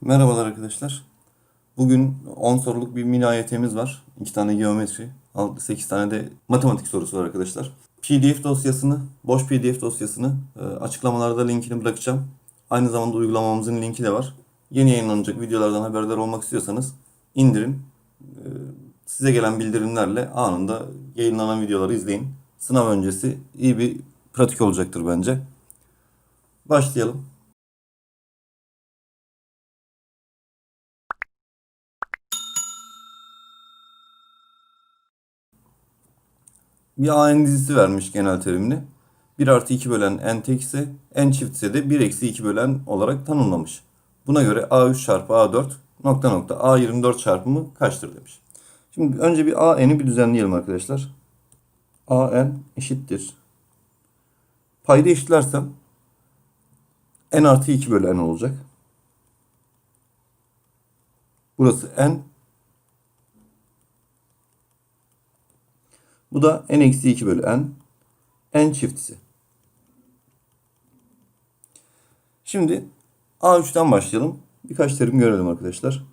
Merhabalar arkadaşlar. Bugün 10 soruluk bir mini AYT'miz var. 2 tane geometri, 8 tane de matematik sorusu var arkadaşlar. PDF dosyasını, boş PDF dosyasını e, açıklamalarda linkini bırakacağım. Aynı zamanda uygulamamızın linki de var. Yeni yayınlanacak videolardan haberdar olmak istiyorsanız indirin. E, Size gelen bildirimlerle anında yayınlanan videoları izleyin. Sınav öncesi iyi bir pratik olacaktır bence. Başlayalım. Bir AN dizisi vermiş genel terimini. 1 artı 2 bölen n tek ise n çift ise de 1 eksi 2 bölen olarak tanımlamış. Buna göre A3 çarpı A4 nokta nokta A24 çarpımı kaçtır demiş. Şimdi önce bir AN'i bir düzenleyelim arkadaşlar. AN eşittir. Payda eşitlersem n artı 2 bölü n olacak. Burası n. Bu da n eksi 2 bölü n. n çiftisi. Şimdi A3'ten başlayalım. Birkaç terim görelim arkadaşlar.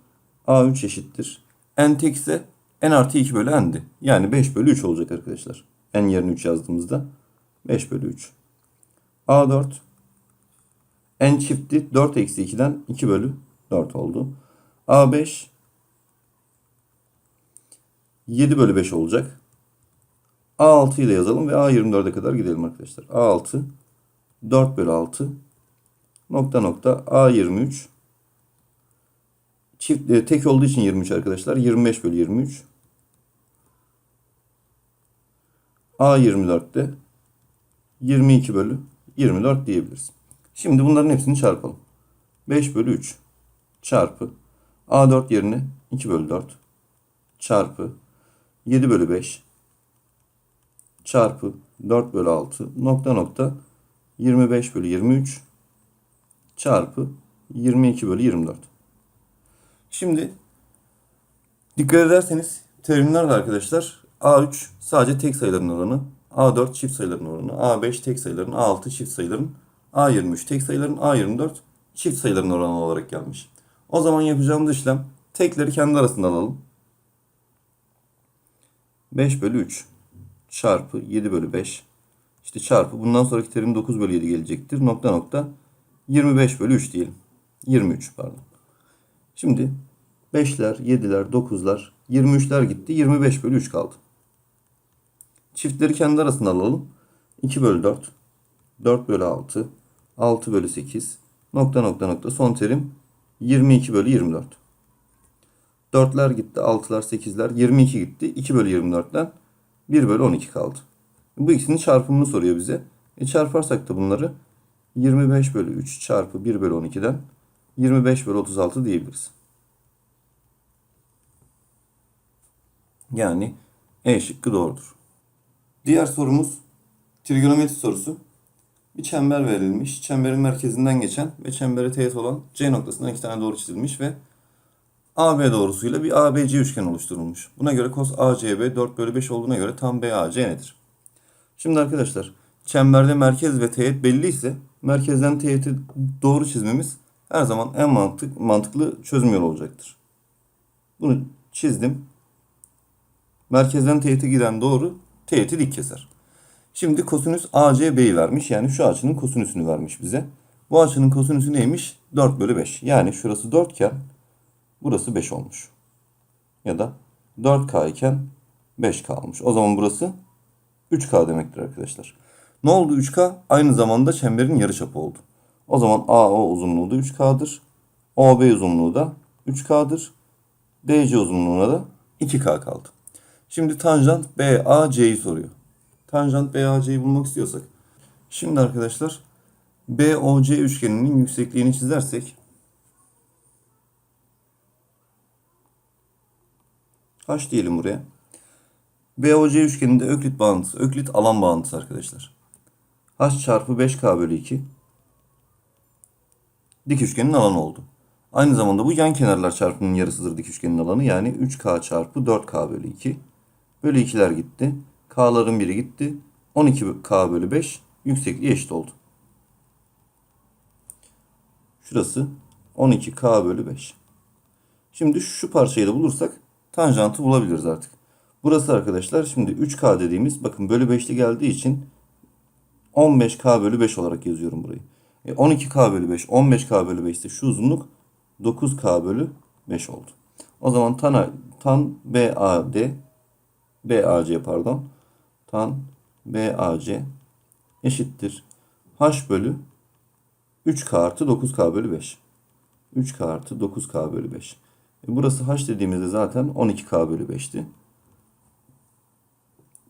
A3 eşittir. n tek ise n artı 2 bölü n'di. Yani 5 bölü 3 olacak arkadaşlar. n yerine 3 yazdığımızda 5 bölü 3. A4 n çifti 4 eksi 2'den 2 bölü 4 oldu. A5 7 bölü 5 olacak. A6'yı da yazalım ve A24'e kadar gidelim arkadaşlar. A6 4 bölü 6 nokta nokta A23 çift e, tek olduğu için 23 arkadaşlar. 25 bölü 23 A24'te 22 bölü 24 diyebiliriz. Şimdi bunların hepsini çarpalım. 5 bölü 3 çarpı A4 yerine 2 bölü 4 çarpı 7 bölü 5 çarpı 4 bölü 6 nokta nokta 25 bölü 23 çarpı 22 bölü 24. Şimdi dikkat ederseniz terimler de arkadaşlar A3 sadece tek sayıların oranı, A4 çift sayıların oranı, A5 tek sayıların, A6 çift sayıların, A23 tek sayıların, A24 çift sayıların oranı olarak gelmiş. O zaman yapacağımız işlem tekleri kendi arasında alalım. 5 bölü 3 çarpı 7 bölü 5 işte çarpı bundan sonraki terim 9 bölü 7 gelecektir. Nokta nokta 25 bölü 3 diyelim. 23 pardon. Şimdi 5'ler, 7'ler, 9'lar, 23'ler gitti. 25 bölü 3 kaldı. Çiftleri kendi arasında alalım. 2 bölü 4, 4 bölü 6, 6 bölü 8, nokta nokta nokta son terim 22 bölü 24. 4'ler gitti, 6'lar, 8'ler, 22 gitti. 2 bölü 24'ten 1 bölü 12 kaldı. Bu ikisinin çarpımını soruyor bize. E çarparsak da bunları 25 bölü 3 çarpı 1 bölü 12'den 25 bölü 36 diyebiliriz. Yani E şıkkı doğrudur. Diğer sorumuz trigonometri sorusu. Bir çember verilmiş. Çemberin merkezinden geçen ve çembere teğet olan C noktasından iki tane doğru çizilmiş ve AB doğrusuyla bir ABC üçgen oluşturulmuş. Buna göre cos ACB 4 bölü 5 olduğuna göre tam BAC nedir? Şimdi arkadaşlar çemberde merkez ve teğet belli ise merkezden teğeti doğru çizmemiz her zaman en mantık, mantıklı çözüm yolu olacaktır. Bunu çizdim. Merkezden teğete giden doğru teğeti dik keser. Şimdi kosinüs ACB'yi vermiş. Yani şu açının kosinüsünü vermiş bize. Bu açının kosinüsü neymiş? 4 bölü 5. Yani şurası 4 iken burası 5 olmuş. Ya da 4K iken 5K olmuş. O zaman burası 3K demektir arkadaşlar. Ne oldu 3K? Aynı zamanda çemberin yarıçapı oldu. O zaman AO uzunluğu da 3K'dır. OB uzunluğu da 3K'dır. DC uzunluğuna da 2K kaldı. Şimdi tanjant BAC'yi soruyor. Tanjant BAC'yi bulmak istiyorsak. Şimdi arkadaşlar BOC üçgeninin yüksekliğini çizersek H diyelim buraya. BOC üçgeninde öklit bağıntısı, öklit alan bağıntısı arkadaşlar. H çarpı 5K bölü 2 dik üçgenin alanı oldu. Aynı zamanda bu yan kenarlar çarpımının yarısıdır dik üçgenin alanı. Yani 3K çarpı 4K bölü 2. Bölü 2'ler gitti. K'ların biri gitti. 12K bölü 5 yüksekliği eşit oldu. Şurası 12k bölü 5. Şimdi şu parçayı da bulursak tanjantı bulabiliriz artık. Burası arkadaşlar şimdi 3k dediğimiz bakın bölü 5'li geldiği için 15k bölü 5 olarak yazıyorum burayı. E 12k bölü 5 15k bölü 5 ise şu uzunluk 9k bölü 5 oldu. O zaman tan, tan BAD BAC pardon tan BAC eşittir h bölü 3k artı 9k bölü 5. 3k artı 9k bölü 5. Burası h dediğimizde zaten 12k bölü 5'ti.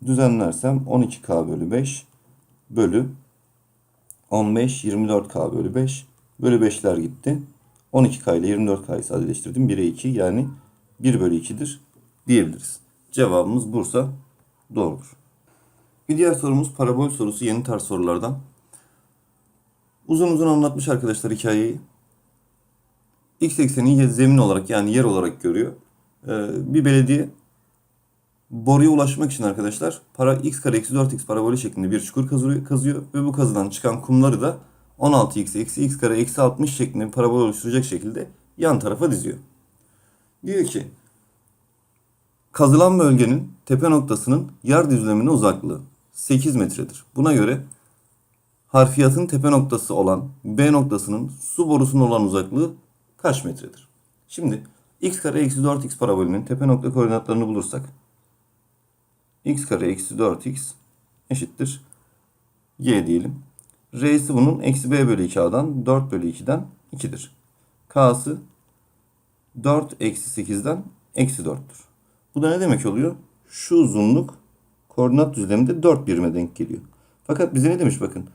Düzenlersem 12k bölü 5 bölü 15 24k bölü 5 bölü 5'ler gitti. 12k ile 24k'yı sadeleştirdim. 1'e 2 yani 1 bölü 2'dir diyebiliriz. Cevabımız Bursa doğrudur. Bir diğer sorumuz parabol sorusu yeni tarz sorulardan. Uzun uzun anlatmış arkadaşlar hikayeyi. X ekseni zemin olarak yani yer olarak görüyor. Ee, bir belediye boruya ulaşmak için arkadaşlar para x kare eksi 4x parabolü şeklinde bir çukur kazıyor ve bu kazıdan çıkan kumları da 16x eksi x kare eksi 60 şeklinde bir parabol oluşturacak şekilde yan tarafa diziyor. Diyor ki kazılan bölgenin tepe noktasının yer düzlemine uzaklığı 8 metredir. Buna göre harfiyatın tepe noktası olan B noktasının su borusunun olan uzaklığı kaç metredir? Şimdi x kare eksi 4x parabolünün tepe nokta koordinatlarını bulursak x kare eksi 4x eşittir y diyelim. R'si bunun eksi b bölü 2a'dan 4 bölü 2'den 2'dir. K'sı 4 eksi 8'den eksi 4'tür. Bu da ne demek oluyor? Şu uzunluk koordinat düzleminde 4 birime denk geliyor. Fakat bize ne demiş bakın.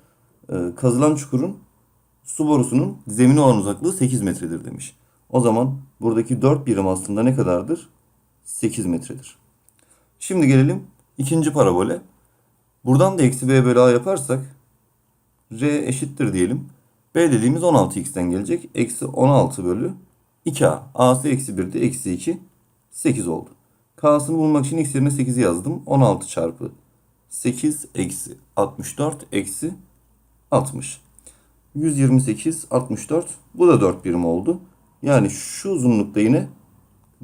Ee, kazılan çukurun su borusunun zemine olan uzaklığı 8 metredir demiş. O zaman buradaki 4 birim aslında ne kadardır? 8 metredir. Şimdi gelelim ikinci parabole. Buradan da eksi b bölü a yaparsak r eşittir diyelim. b dediğimiz 16x'ten gelecek. Eksi 16 bölü 2a. a'sı eksi 1'di. Eksi 2. 8 oldu. k'sını bulmak için x yerine 8'i yazdım. 16 çarpı 8 eksi 64 eksi 60. 128 64. Bu da 4 birim oldu. Yani şu uzunlukta yine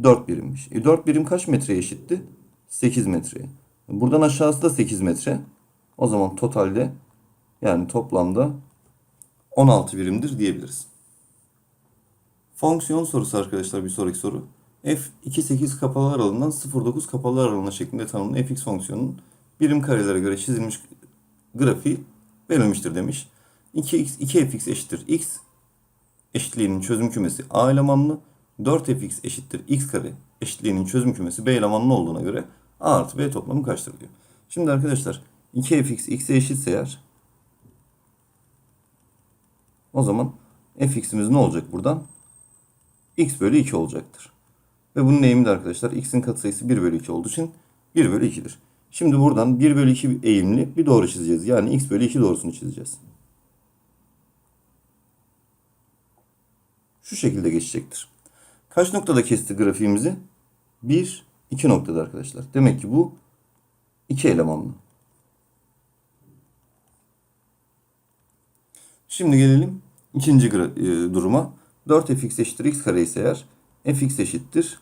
4 birimmiş. E 4 birim kaç metreye eşitti? 8 metreye. Buradan aşağısı da 8 metre. O zaman totalde yani toplamda 16 birimdir diyebiliriz. Fonksiyon sorusu arkadaşlar bir sonraki soru. f 2-8 kapalı aralığından 0-9 kapalı aralığına şeklinde tanımlı fx fonksiyonunun birim karelere göre çizilmiş grafiği verilmiştir demiş. 2x 2fx eşittir x eşitliğinin çözüm kümesi a elemanlı 4fx eşittir x kare eşitliğinin çözüm kümesi b elemanlı olduğuna göre a artı b toplamı kaçtır diyor. Şimdi arkadaşlar 2fx x'e eşitse eğer o zaman fx'imiz ne olacak buradan? x bölü 2 olacaktır. Ve bunun eğimi de arkadaşlar x'in katsayısı 1 bölü 2 olduğu için 1 bölü 2'dir. Şimdi buradan 1 bölü 2 eğimli bir doğru çizeceğiz. Yani x bölü 2 doğrusunu çizeceğiz. Şu şekilde geçecektir. Kaç noktada kesti grafiğimizi? 1, 2 noktada arkadaşlar. Demek ki bu 2 elemanlı. Şimdi gelelim ikinci e, duruma. 4fx eşittir x kare ise eğer fx eşittir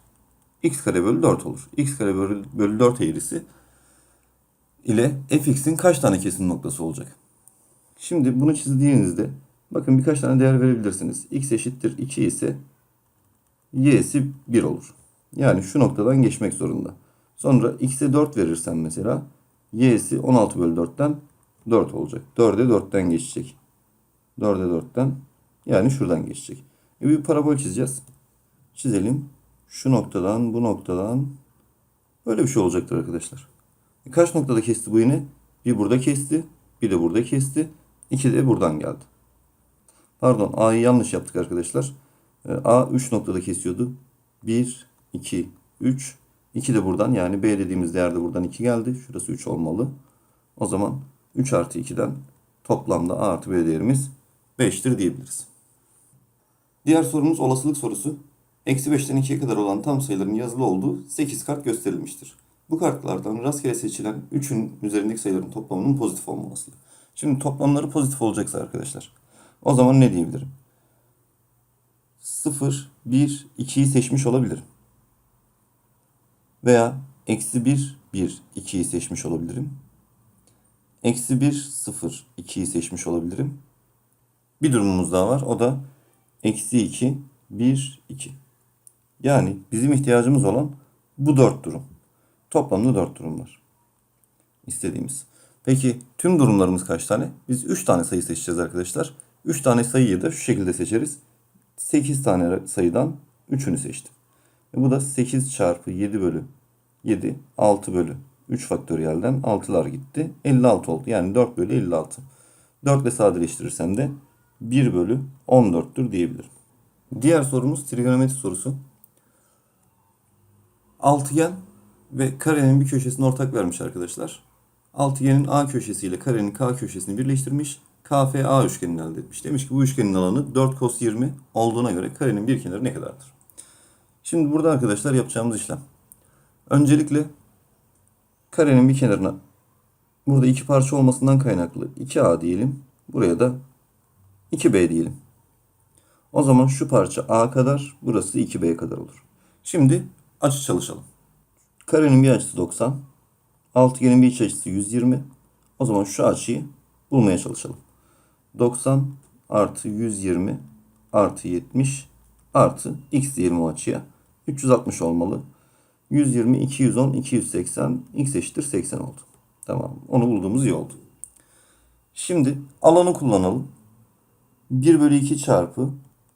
x kare bölü 4 olur. x kare bölü 4 eğrisi ile fx'in kaç tane kesim noktası olacak? Şimdi bunu çizdiğinizde bakın birkaç tane değer verebilirsiniz. x eşittir 2 ise y'si 1 olur. Yani şu noktadan geçmek zorunda. Sonra x'e 4 verirsem mesela y'si 16 bölü 4'ten 4 olacak. 4'e 4'ten geçecek. 4'e 4'ten yani şuradan geçecek. E bir parabol çizeceğiz. Çizelim. Şu noktadan bu noktadan böyle bir şey olacaktır arkadaşlar. E kaç noktada kesti bu yine? Bir burada kesti. Bir de burada kesti. İki de buradan geldi. Pardon A'yı yanlış yaptık arkadaşlar. E, A 3 noktada kesiyordu. 1, 2, 3. 2 de buradan yani B dediğimiz değerde buradan 2 geldi. Şurası 3 olmalı. O zaman 3 artı 2'den toplamda A artı B değerimiz 5'tir diyebiliriz. Diğer sorumuz olasılık sorusu. Eksi 5'ten 2'ye kadar olan tam sayıların yazılı olduğu 8 kart gösterilmiştir. Bu kartlardan rastgele seçilen 3'ün üzerindeki sayıların toplamının pozitif olma olasılığı. Şimdi toplamları pozitif olacaksa arkadaşlar. O zaman ne diyebilirim? 0, 1, 2'yi seçmiş olabilirim. Veya eksi 1, 1, 2'yi seçmiş olabilirim. Eksi 1, 0, 2'yi seçmiş olabilirim. Bir durumumuz daha var. O da eksi 2, 1, 2. Yani bizim ihtiyacımız olan bu dört durum. Toplamda dört durum var. İstediğimiz. Peki tüm durumlarımız kaç tane? Biz 3 tane sayı seçeceğiz arkadaşlar. 3 tane sayıyı da şu şekilde seçeriz. 8 tane sayıdan 3'ünü seçtim. E bu da 8 çarpı 7 bölü 7, 6 bölü 3 faktöriyelden 6'lar gitti. 56 oldu. Yani 4 bölü 56. 4 ile sadeleştirirsem de 1 bölü 14'tür diyebilirim. Diğer sorumuz trigonometri sorusu. Altıgen ve karenin bir köşesini ortak vermiş arkadaşlar. Altıgenin A köşesiyle karenin K köşesini birleştirmiş. KFA üçgenini elde etmiş. Demiş ki bu üçgenin alanı 4 cos 20 olduğuna göre karenin bir kenarı ne kadardır? Şimdi burada arkadaşlar yapacağımız işlem. Öncelikle karenin bir kenarına burada iki parça olmasından kaynaklı 2A diyelim. Buraya da 2B diyelim. O zaman şu parça A kadar, burası 2B kadar olur. Şimdi açı çalışalım. Karenin bir açısı 90. Altıgenin bir iç açısı 120. O zaman şu açıyı bulmaya çalışalım. 90 artı 120 artı 70 artı x diyelim o açıya. 360 olmalı. 120, 210, 280, x eşittir 80 oldu. Tamam. Onu bulduğumuz iyi oldu. Şimdi alanı kullanalım. 1 bölü 2 çarpı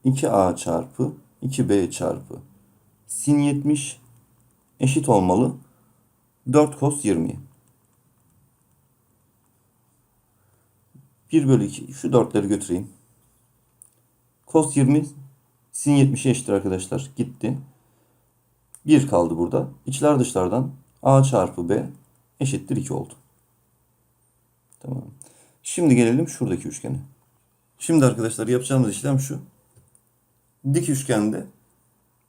2a çarpı 2b çarpı sin 70 eşit olmalı 4 cos 20'ye. 1 bölü 2 şu 4'leri götüreyim. Cos 20 sin 70'e eşittir arkadaşlar. Gitti. 1 kaldı burada. İçler dışlardan a çarpı b eşittir 2 oldu. Tamam. Şimdi gelelim şuradaki üçgene. Şimdi arkadaşlar yapacağımız işlem şu. Dik üçgende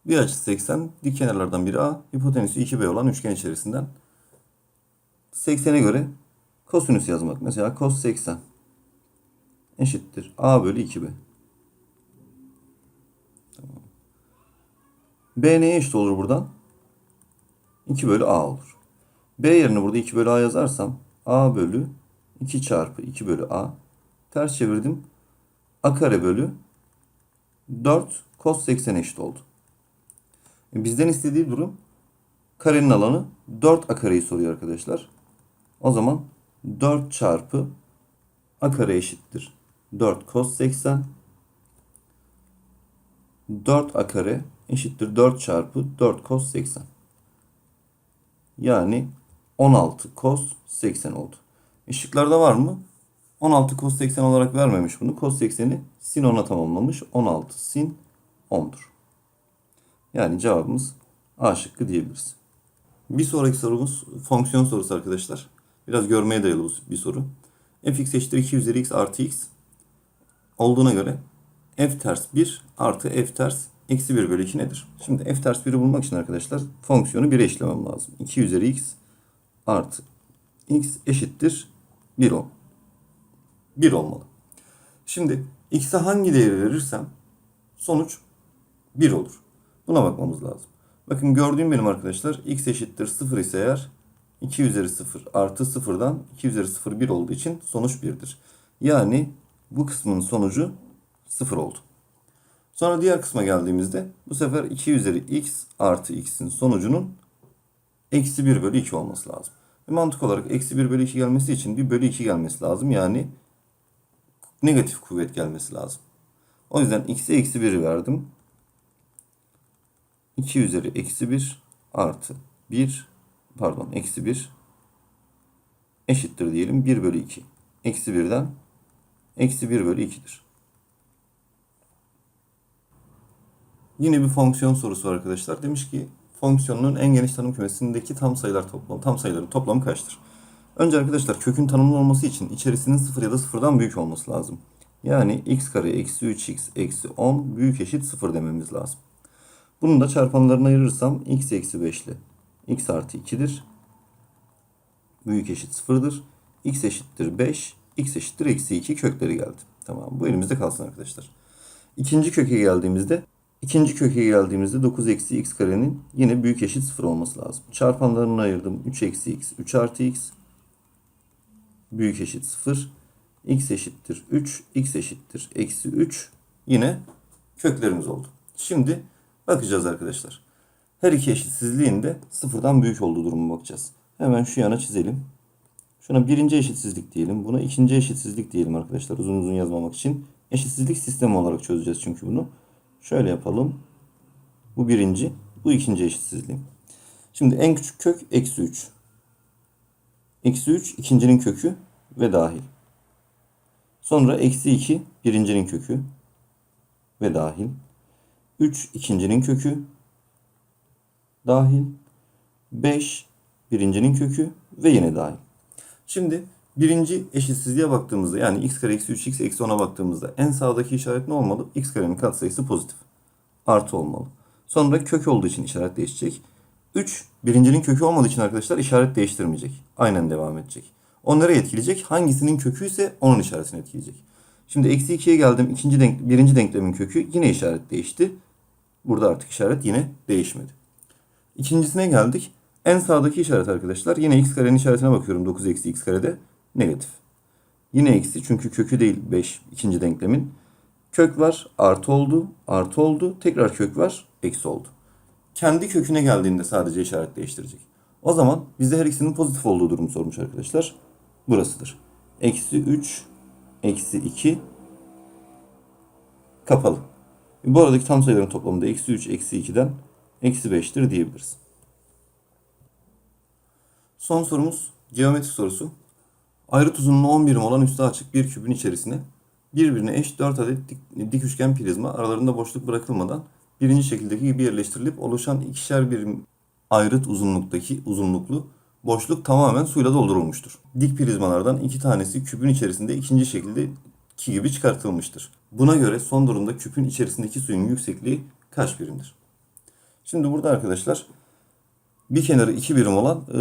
bir açı 80, dik kenarlardan biri A, hipotenüsü 2B olan üçgen içerisinden 80'e göre kosinüs yazmak. Mesela cos 80 eşittir A bölü 2B. Tamam. B neye eşit olur buradan? 2 bölü A olur. B yerine burada 2 bölü A yazarsam A bölü 2 çarpı 2 bölü A. Ters çevirdim. A kare bölü 4 cos 80 eşit oldu. E, Bizden istediği durum karenin alanı 4 a kareyi soruyor arkadaşlar. O zaman 4 çarpı a kare eşittir. 4 cos 80. 4 a kare eşittir 4 çarpı 4 cos 80. Yani 16 cos 80 oldu. Işıklarda var mı? 16 cos 80 olarak vermemiş bunu. Cos 80'i sin 10'a tamamlamış. 16 sin 10'dur. Yani cevabımız A şıkkı diyebiliriz. Bir sonraki sorumuz fonksiyon sorusu arkadaşlar. Biraz görmeye dayalı bir soru. fx eşittir 2 üzeri x artı x olduğuna göre f ters 1 artı f ters eksi 1 bölü 2 nedir? Şimdi f ters 1'i bulmak için arkadaşlar fonksiyonu 1'e eşlemem lazım. 2 üzeri x artı x eşittir 1 ol. 1 olmalı. Şimdi x'e hangi değeri verirsem sonuç 1 olur. Buna bakmamız lazım. Bakın gördüğüm benim arkadaşlar x eşittir 0 ise eğer 2 üzeri 0 artı 0'dan 2 üzeri 0 1 olduğu için sonuç 1'dir. Yani bu kısmın sonucu 0 oldu. Sonra diğer kısma geldiğimizde bu sefer 2 üzeri x artı x'in sonucunun eksi 1 bölü 2 olması lazım. Ve mantık olarak eksi 1 bölü 2 gelmesi için 1 bölü 2 gelmesi lazım. Yani negatif kuvvet gelmesi lazım. O yüzden x'e eksi 1'i verdim. 2 üzeri eksi 1 artı 1 pardon eksi 1 eşittir diyelim 1 bölü 2. Eksi 1'den eksi 1 bölü 2'dir. Yine bir fonksiyon sorusu var arkadaşlar. Demiş ki fonksiyonun en geniş tanım kümesindeki tam sayılar toplamı, tam sayıların toplamı kaçtır? Önce arkadaşlar kökün tanımlı olması için içerisinin 0 ya da 0'dan büyük olması lazım. Yani x kare eksi 3x eksi 10 büyük eşit 0 dememiz lazım. Bunu da çarpanlarına ayırırsam x eksi 5 ile x artı 2'dir. Büyük eşit 0'dır. x eşittir 5, x eşittir eksi 2 kökleri geldi. Tamam bu elimizde kalsın arkadaşlar. İkinci köke geldiğimizde İkinci köke geldiğimizde 9 eksi x karenin yine büyük eşit 0 olması lazım. Çarpanlarını ayırdım. 3 eksi x, 3 artı x büyük eşit 0. x eşittir 3, x eşittir eksi 3. Yine köklerimiz oldu. Şimdi bakacağız arkadaşlar. Her iki eşitsizliğin de sıfırdan büyük olduğu durumuna bakacağız. Hemen şu yana çizelim. Şuna birinci eşitsizlik diyelim. Buna ikinci eşitsizlik diyelim arkadaşlar. Uzun uzun yazmamak için. Eşitsizlik sistemi olarak çözeceğiz çünkü bunu. Şöyle yapalım. Bu birinci. Bu ikinci eşitsizliğim. Şimdi en küçük kök eksi 3. Eksi 3 ikincinin kökü ve dahil. Sonra eksi 2 birincinin kökü ve dahil. 3 ikincinin kökü dahil. 5 birincinin kökü ve yine dahil. Şimdi birinci eşitsizliğe baktığımızda yani x kare eksi 3x eksi 10'a baktığımızda en sağdaki işaret ne olmalı? x karenin katsayısı pozitif. Artı olmalı. Sonra kök olduğu için işaret değişecek. 3 birincinin kökü olmadığı için arkadaşlar işaret değiştirmeyecek. Aynen devam edecek. O nereye etkileyecek? Hangisinin kökü ise onun işaretini etkileyecek. Şimdi eksi 2'ye geldim. İkinci denk, birinci denklemin kökü yine işaret değişti. Burada artık işaret yine değişmedi. İkincisine geldik. En sağdaki işaret arkadaşlar. Yine x karenin işaretine bakıyorum. 9 eksi x karede negatif. Yine eksi çünkü kökü değil 5 ikinci denklemin. Kök var artı oldu. Artı oldu. Tekrar kök var. Eksi oldu. Kendi köküne geldiğinde sadece işaret değiştirecek. O zaman bizde her ikisinin pozitif olduğu durumu sormuş arkadaşlar. Burasıdır. Eksi 3 eksi 2 kapalı. Bu aradaki tam sayıların toplamı da eksi 3 eksi 2'den eksi 5'tir diyebiliriz. Son sorumuz geometri sorusu. Ayrıt uzunluğu 10 birim olan üstü açık bir kübün içerisine birbirine eş 4 adet dik, dik üçgen prizma aralarında boşluk bırakılmadan birinci şekildeki gibi yerleştirilip oluşan ikişer birim ayrıt uzunluktaki uzunluklu boşluk tamamen suyla doldurulmuştur. Dik prizmalardan iki tanesi küpün içerisinde ikinci şekildeki gibi çıkartılmıştır. Buna göre son durumda küpün içerisindeki suyun yüksekliği kaç birimdir? Şimdi burada arkadaşlar bir kenarı 2 birim olan e,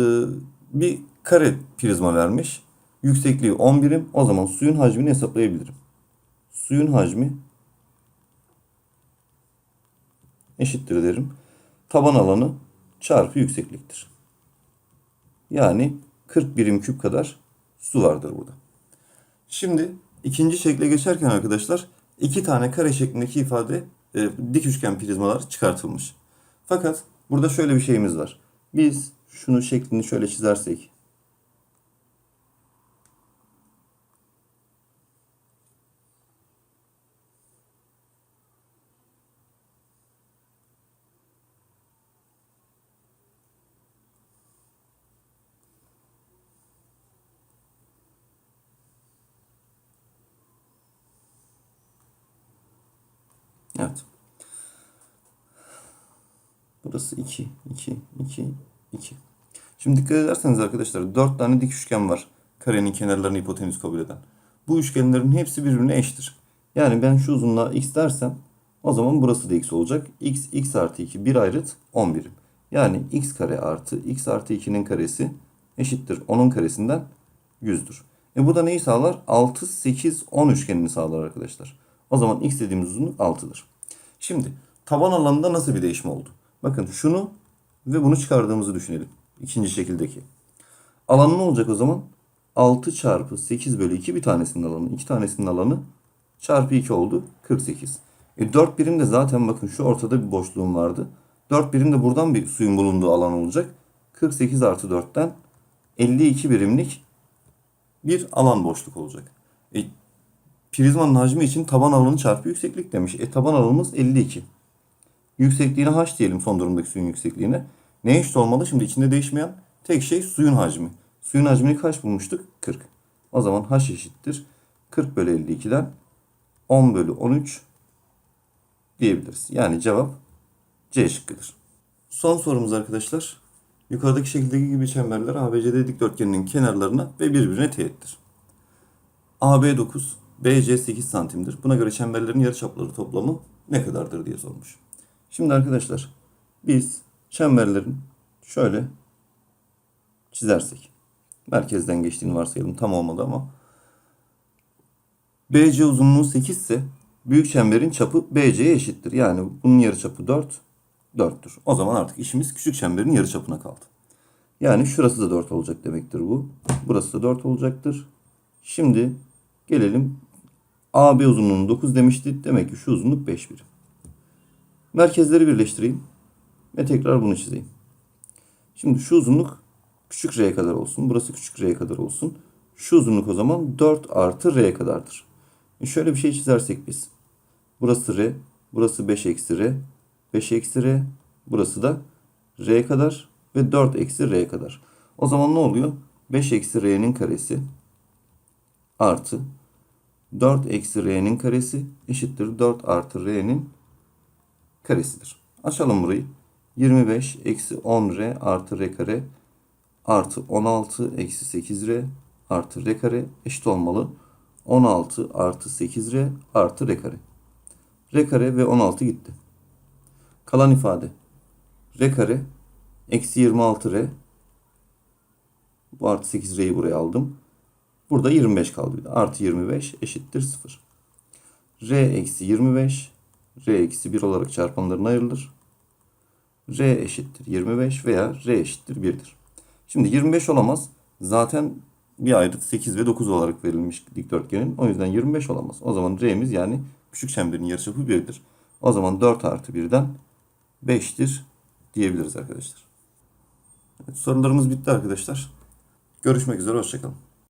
bir kare prizma vermiş. Yüksekliği 10 birim. O zaman suyun hacmini hesaplayabilirim. Suyun hacmi eşittir derim. Taban alanı çarpı yüksekliktir. Yani 40 birim küp kadar su vardır burada. Şimdi ikinci şekle geçerken arkadaşlar iki tane kare şeklindeki ifade e, dik üçgen prizmalar çıkartılmış. Fakat burada şöyle bir şeyimiz var. Biz şunu şeklini şöyle çizersek Evet. Burası 2, 2, 2, 2. Şimdi dikkat ederseniz arkadaşlar 4 tane dik üçgen var. Karenin kenarlarını hipotenüs kabul eden. Bu üçgenlerin hepsi birbirine eşittir. Yani ben şu uzunluğa x dersem o zaman burası da x olacak. x, x artı 2 bir ayrıt 10 birim. Yani x kare artı x artı 2'nin karesi eşittir 10'un karesinden 100'dür. E bu da neyi sağlar? 6, 8, 10 üçgenini sağlar arkadaşlar. O zaman x dediğimiz uzunluk 6'dır. Şimdi taban alanında nasıl bir değişme oldu? Bakın şunu ve bunu çıkardığımızı düşünelim. İkinci şekildeki. Alanı ne olacak o zaman? 6 çarpı 8 bölü 2 bir tanesinin alanı. iki tanesinin alanı çarpı 2 oldu. 48. E 4 birim de zaten bakın şu ortada bir boşluğum vardı. 4 birim de buradan bir suyun bulunduğu alan olacak. 48 artı 4'ten 52 birimlik bir alan boşluk olacak. E, prizmanın hacmi için taban alanı çarpı yükseklik demiş. E taban alanımız 52. Yüksekliğine h diyelim son durumdaki suyun yüksekliğine. Ne eşit olmalı? Şimdi içinde değişmeyen tek şey suyun hacmi. Suyun hacmini kaç bulmuştuk? 40. O zaman h eşittir. 40 bölü 52'den 10 bölü 13 diyebiliriz. Yani cevap C şıkkıdır. Son sorumuz arkadaşlar. Yukarıdaki şekildeki gibi çemberler ABCD dikdörtgeninin kenarlarına ve birbirine teğettir. AB 9, BC 8 santimdir. Buna göre çemberlerin yarıçapları toplamı ne kadardır diye sormuş. Şimdi arkadaşlar biz çemberlerin şöyle çizersek. Merkezden geçtiğini varsayalım. Tam olmadı ama. BC uzunluğu 8 ise büyük çemberin çapı BC'ye eşittir. Yani bunun yarıçapı 4, 4'tür. O zaman artık işimiz küçük çemberin yarıçapına kaldı. Yani şurası da 4 olacak demektir bu. Burası da 4 olacaktır. Şimdi gelelim AB uzunluğunu 9 demişti. Demek ki şu uzunluk 5 birim. Merkezleri birleştireyim ve tekrar bunu çizeyim. Şimdi şu uzunluk küçük r kadar olsun. Burası küçük r kadar olsun. Şu uzunluk o zaman 4 artı r kadardır. E şöyle bir şey çizersek biz. Burası r, burası 5 eksi r, 5 eksi r, burası da r kadar ve 4 eksi r kadar. O zaman ne oluyor? 5 eksi r'nin karesi artı 4 eksi r'nin karesi eşittir 4 artı r'nin karesidir. Açalım burayı. 25 eksi 10r artı r kare artı 16 eksi 8r artı r kare eşit olmalı. 16 artı 8r artı r kare. r kare ve 16 gitti. Kalan ifade r kare eksi 26r bu artı 8r'yi buraya aldım. Burada 25 kaldı. Artı 25 eşittir 0. r eksi 25 r eksi 1 olarak çarpanlarına ayrılır. r eşittir 25 veya r eşittir 1'dir. Şimdi 25 olamaz. Zaten bir ayrıt 8 ve 9 olarak verilmiş dikdörtgenin. O yüzden 25 olamaz. O zaman r'miz yani küçük çemberin yarıçapı 1'dir. O zaman 4 artı 1'den 5'tir diyebiliriz arkadaşlar. Evet, sorularımız bitti arkadaşlar. Görüşmek üzere. Hoşçakalın.